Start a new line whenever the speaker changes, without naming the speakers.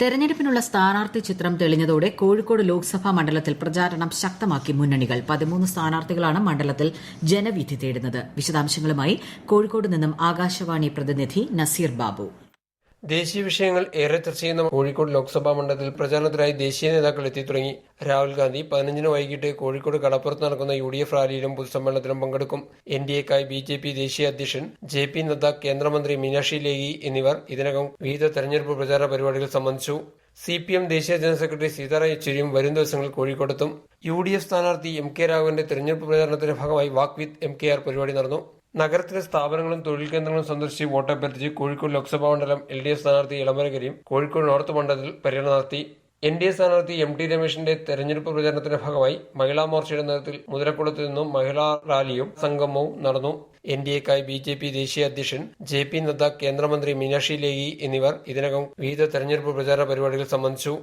തെരഞ്ഞെടുപ്പിനുള്ള സ്ഥാനാർത്ഥി ചിത്രം തെളിഞ്ഞതോടെ കോഴിക്കോട് ലോക്സഭാ മണ്ഡലത്തിൽ പ്രചാരണം ശക്തമാക്കി മുന്നണികൾ. പതിമൂന്ന് സ്ഥാനാർത്ഥികളാണ് മണ്ഡലത്തിൽ ജനവിധി തേടുന്നത്. വിശദാംശങ്ങളുമായി കോഴിക്കോട് നിന്നും ആകാശവാണി പ്രതിനിധി നസീർ ബാബു.
ദേശീയ വിഷയങ്ങൾ ഏറെ ചർച്ച ചെയ്യുന്ന കോഴിക്കോട് ലോക്സഭാ മണ്ഡലത്തിൽ പ്രചാരണത്തിനായി ദേശീയ നേതാക്കൾ എത്തി തുടങ്ങി. രാഹുൽ ഗാന്ധി പതിനഞ്ചിന് വൈകിട്ട് കോഴിക്കോട് കടപ്പുറത്ത് നടക്കുന്ന യു ഡി എഫ് റാലിയിലും പൊതുസമ്മേളനത്തിലും പങ്കെടുക്കും. എൻ ഡി എക്കായി ബി ജെ പി ദേശീയ അധ്യക്ഷൻ ജെ പി നദ്ദ കേന്ദ്രമന്ത്രി മീനാക്ഷി ലേഖി എന്നിവർ ഇതിനകം വിവിധ തെരഞ്ഞെടുപ്പ് പ്രചാരണ പരിപാടികൾ സംബന്ധിച്ചു. സി പി എം ദേശീയ ജനറൽ സെക്രട്ടറി സീതാറാം യെച്ചൂരിയും വരും ദിവസങ്ങളിൽ കോഴിക്കോടെത്തും. യു ഡി എഫ് സ്ഥാനാർത്ഥി എം കെ രാഘവന്റെ തെരഞ്ഞെടുപ്പ് പ്രചാരണത്തിന്റെ ഭാഗമായി walk with M K R പരിപാടി നടന്നു. നഗരത്തിലെ സ്ഥാപനങ്ങളും തൊഴിൽ കേന്ദ്രങ്ങളും സന്ദർശിച്ച് വോട്ടഭ്യർത്ഥിച്ച് കോഴിക്കോട് ലോക്സഭാ മണ്ഡലം എൽ ഡി എഫ് സ്ഥാനാർത്ഥി ഇളമരകരിയും കോഴിക്കോട് നോർത്ത് മണ്ഡലത്തിൽ പര്യടനം നടത്തി. എൻ ഡി എ സ്ഥാനാർത്ഥി എം ടി രമേശിന്റെ തെരഞ്ഞെടുപ്പ് പ്രചാരണത്തിന്റെ ഭാഗമായി മഹിളാ മോർച്ചയുടെ നേതൃത്വത്തിൽ മുതലക്കുളത്ത് നിന്നും മഹിളാ റാലിയും സംഗമവും നടന്നു. എൻ ഡി എക്കായി ബി ജെ പി ദേശീയ അധ്യക്ഷൻ ജെ പി നദ്ദ കേന്ദ്രമന്ത്രി മീനാക്ഷി ലേഖി എന്നിവർ ഇതിനകം വിവിധ തെരഞ്ഞെടുപ്പ് പ്രചാരണ പരിപാടികൾ സംബന്ധിച്ചു.